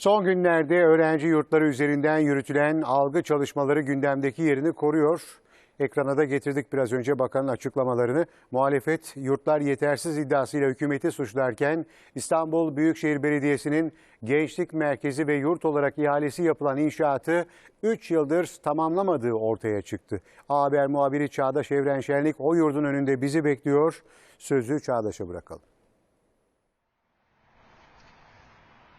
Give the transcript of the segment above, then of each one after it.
Son günlerde öğrenci yurtları üzerinden yürütülen algı çalışmaları gündemdeki yerini koruyor. Ekrana da getirdik biraz önce bakanın açıklamalarını. Muhalefet yurtlar yetersiz iddiasıyla hükümeti suçlarken İstanbul Büyükşehir Belediyesi'nin gençlik merkezi ve yurt olarak ihalesi yapılan inşaatı 3 yıldır tamamlamadığı ortaya çıktı. A Haber muhabiri Çağdaş Evrenşenlik o yurdun önünde bizi bekliyor. Sözü Çağdaş'a bırakalım.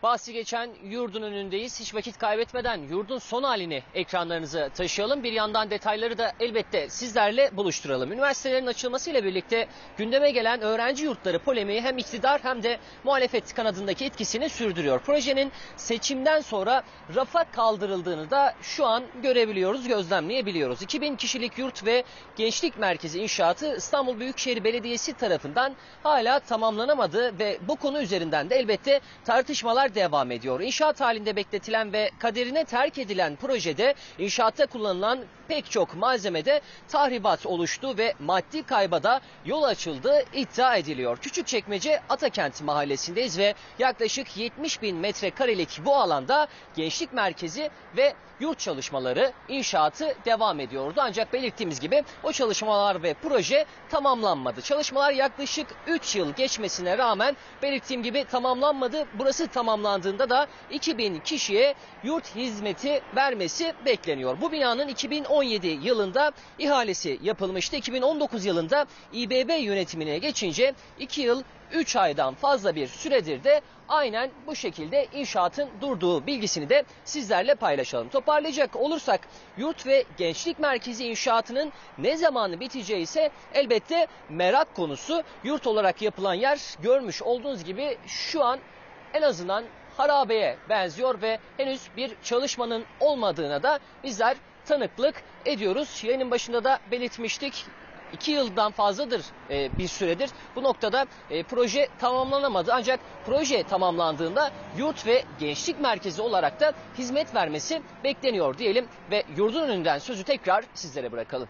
Bahsi geçen yurdun önündeyiz. Hiç vakit kaybetmeden yurdun son halini ekranlarınıza taşıyalım. Bir yandan detayları da elbette sizlerle buluşturalım. Üniversitelerin açılmasıyla birlikte gündeme gelen öğrenci yurtları polemiği hem iktidar hem de muhalefet kanadındaki etkisini sürdürüyor. Projenin seçimden sonra rafa kaldırıldığını da şu an görebiliyoruz, gözlemleyebiliyoruz. 2000 kişilik yurt ve gençlik merkezi inşaatı İstanbul Büyükşehir Belediyesi tarafından hala tamamlanamadı ve bu konu üzerinden de elbette tartışmalar devam ediyor. İnşaat halinde bekletilen ve kaderine terk edilen projede inşaatta kullanılan pek çok malzemede tahribat oluştu ve maddi kayba da yol açıldığı iddia ediliyor. Küçükçekmece Atakent mahallesindeyiz ve yaklaşık 70 bin metrekarelik bu alanda gençlik merkezi ve yurt çalışmaları inşaatı devam ediyordu. Ancak belirttiğimiz gibi o çalışmalar ve proje tamamlanmadı. Çalışmalar yaklaşık 3 yıl geçmesine rağmen belirttiğim gibi tamamlanmadı. Burası tamamlandığında da 2000 kişiye yurt hizmeti vermesi bekleniyor. Bu binanın 2017 yılında ihalesi yapılmıştı. 2019 yılında İBB yönetimine geçince 2 yıl 3 aydan fazla bir süredir de aynen bu şekilde inşaatın durduğu bilgisini de sizlerle paylaşalım. Toparlayacak olursak yurt ve gençlik merkezi inşaatının ne zaman biteceği ise elbette merak konusu. Yurt olarak yapılan yer görmüş olduğunuz gibi şu an en azından harabeye benziyor ve henüz bir çalışmanın olmadığına da bizler tanıklık ediyoruz. Yayının başında da belirtmiştik. 2 yıldan fazladır e, bir süredir bu noktada e, proje tamamlanamadı. Ancak proje tamamlandığında yurt ve gençlik merkezi olarak da hizmet vermesi bekleniyor diyelim ve yurdun önünden sözü tekrar sizlere bırakalım.